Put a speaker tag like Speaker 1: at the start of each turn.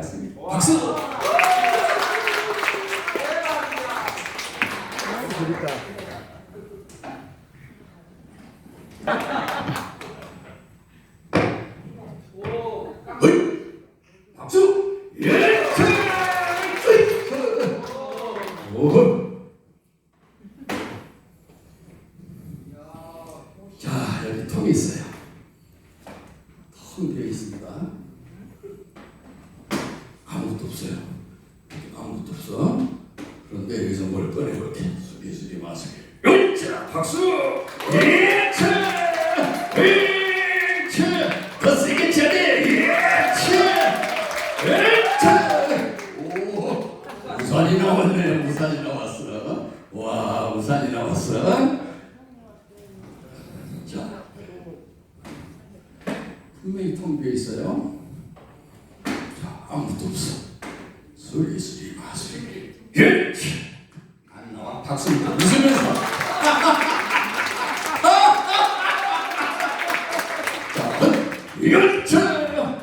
Speaker 1: 같습니다. 박수! 어이! 박수! 예! 오! 자, 여기 통이 있어요. 텅 비어 있습니다. 아무것도 없어요. 아무것도 없어. 그런데 여기서 뭘 꺼내볼게. 수리 마수리. 요자 박수. 예차. 예차. 더 세게 쳐야 돼. 예차. 예차. 오. 우산이 나왔네. 우산이 나왔어. 와 우산이 나왔어. 자. 분명히 텅 비어 있어요. 자, 아무것도 없어. 놀리지 마세요. 예? 안 나와. 박수입니다. 웃으면서. 자, 열차요.